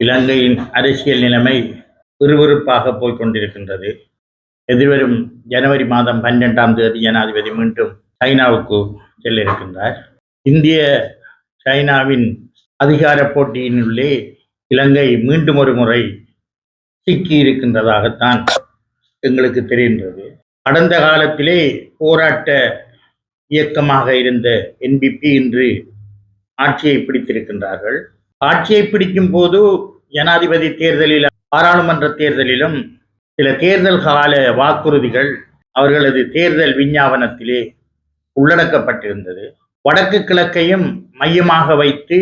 இலங்கையின் அரசியல் நிலைமை விறுவிறுப்பாக போய்க் கொண்டிருக்கின்றது எதிர்வரும் ஜனவரி மாதம் பன்னிரெண்டாம் தேதி ஜனாதிபதி மீண்டும் சைனாவுக்கு செல்ல இருக்கின்றார் இந்திய சைனாவின் அதிகார போட்டியினுள்ளே இலங்கை மீண்டும் ஒரு முறை சிக்கி இருக்கின்றதாகத்தான் எங்களுக்கு தெரிகின்றது. கடந்த காலத்திலே போராட்ட இயக்கமாக இருந்த என்பிபி இன்று ஆட்சியை பிடித்திருக்கின்றார்கள். ஆட்சியை பிடிக்கும் போது ஜனாதிபதி தேர்தலில் பாராளுமன்ற தேர்தலிலும் சில தேர்தல் கால வாக்குறுதிகள் அவர்களது தேர்தல் விஞ்ஞாபனத்திலே உள்ளடக்கப்பட்டிருந்தது. வடக்கு கிழக்கையும் மையமாக வைத்து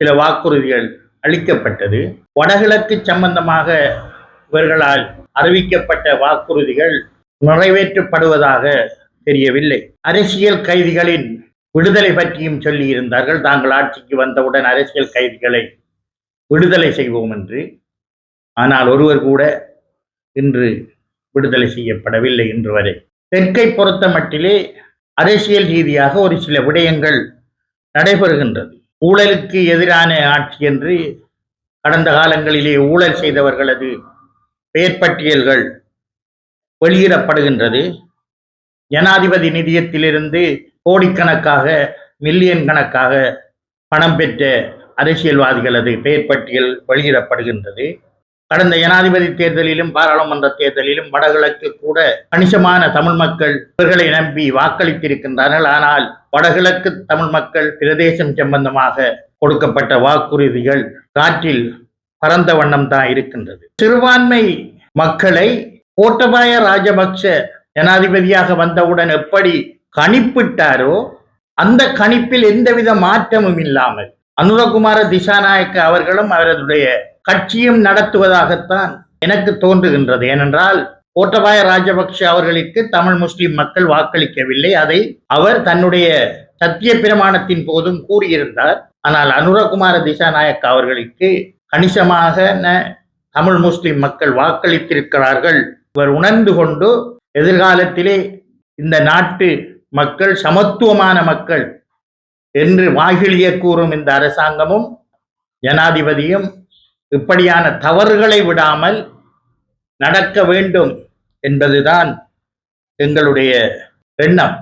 சில வாக்குறுதிகள் அளிக்கப்பட்டது. வடகிழக்கு சம்பந்தமாக இவர்களால் அறிவிக்கப்பட்ட வாக்குறுதிகள் நிறைவேற்றப்படுவதாக தெரியவில்லை. அரசியல் கைதிகளின் விடுதலை பற்றியும் சொல்லி இருந்தார்கள் தாங்கள் ஆட்சிக்கு வந்தவுடன் அரசியல் கைதிகளை விடுதலை செய்வோம் என்று. ஆனால் ஒருவர் கூட இன்று விடுதலை செய்யப்படவில்லை இன்று வரை. தெற்கை பொறுத்த மட்டிலே அரசியல் ரீதியாக ஒரு சில விடயங்கள் நடைபெறுகின்றது. ஊழலுக்கு எதிரான ஆட்சி என்று கடந்த காலங்களிலே ஊழல் செய்தவர்களது பெயர் பட்டியல்கள் வெளியிடப்படுகின்றது. ஜனாதிபதி நிதியத்திலிருந்து கோடிக்கணக்காக மில்லியன் கணக்காக பணம் பெற்ற அரசியல்வாதிகளது பெயர் பட்டியல் வெளியிடப்படுகின்றது. கடந்த ஜனாதிபதி தேர்தலிலும் பாராளுமன்ற தேர்தலிலும் வடகிழக்கு கூட கணிசமான தமிழ் மக்கள் இவர்களை நம்பி வாக்களித்திருக்கின்றார்கள். ஆனால் வடகிழக்கு தமிழ் மக்கள் பிரதேசம் சம்பந்தமாக கொடுக்கப்பட்ட வாக்குறுதிகள் காற்றில் பரந்த வண்ணம் தான் இருக்கின்றது. சிறுபான்மை மக்களை கோட்டபாய ராஜபக்ஷ ஜனாதிபதியாக வந்தவுடன் எப்படி கணிப்பிட்டாரோ அந்த கணிப்பில் எந்தவித மாற்றமும் இல்லாமல் அனுரகுமார திசாநாயக்க அவர்களும் அவர்களுடைய கட்சியும் நடத்துவதாகத்தான் எனக்கு தோன்றுகின்றது. ஏனென்றால் கோட்டபாய ராஜபக்ஷ அவர்களுக்கு தமிழ் முஸ்லிம் மக்கள் வாக்களிக்கவில்லை. அதை அவர் தன்னுடைய சத்திய பிரமாணத்தின் போதும் கூறியிருந்தார். ஆனால் அனுரகுமார திசாநாயக்க அவர்களுக்கு கணிசமாக ந- தமிழ் முஸ்லிம் மக்கள் வாக்களித்திருக்கிறார்கள். இவர் உணர்ந்து கொண்டு எதிர்காலத்திலே இந்த நாட்டு மக்கள் சமத்துவமான மக்கள் என்று வாகிழிய கூறும் இந்த அரசாங்கமும் ஜனாதிபதியும் இப்படியான தவறுகளை விடாமல் நடக்க வேண்டும் என்பதுதான் எங்களுடைய எண்ணம்.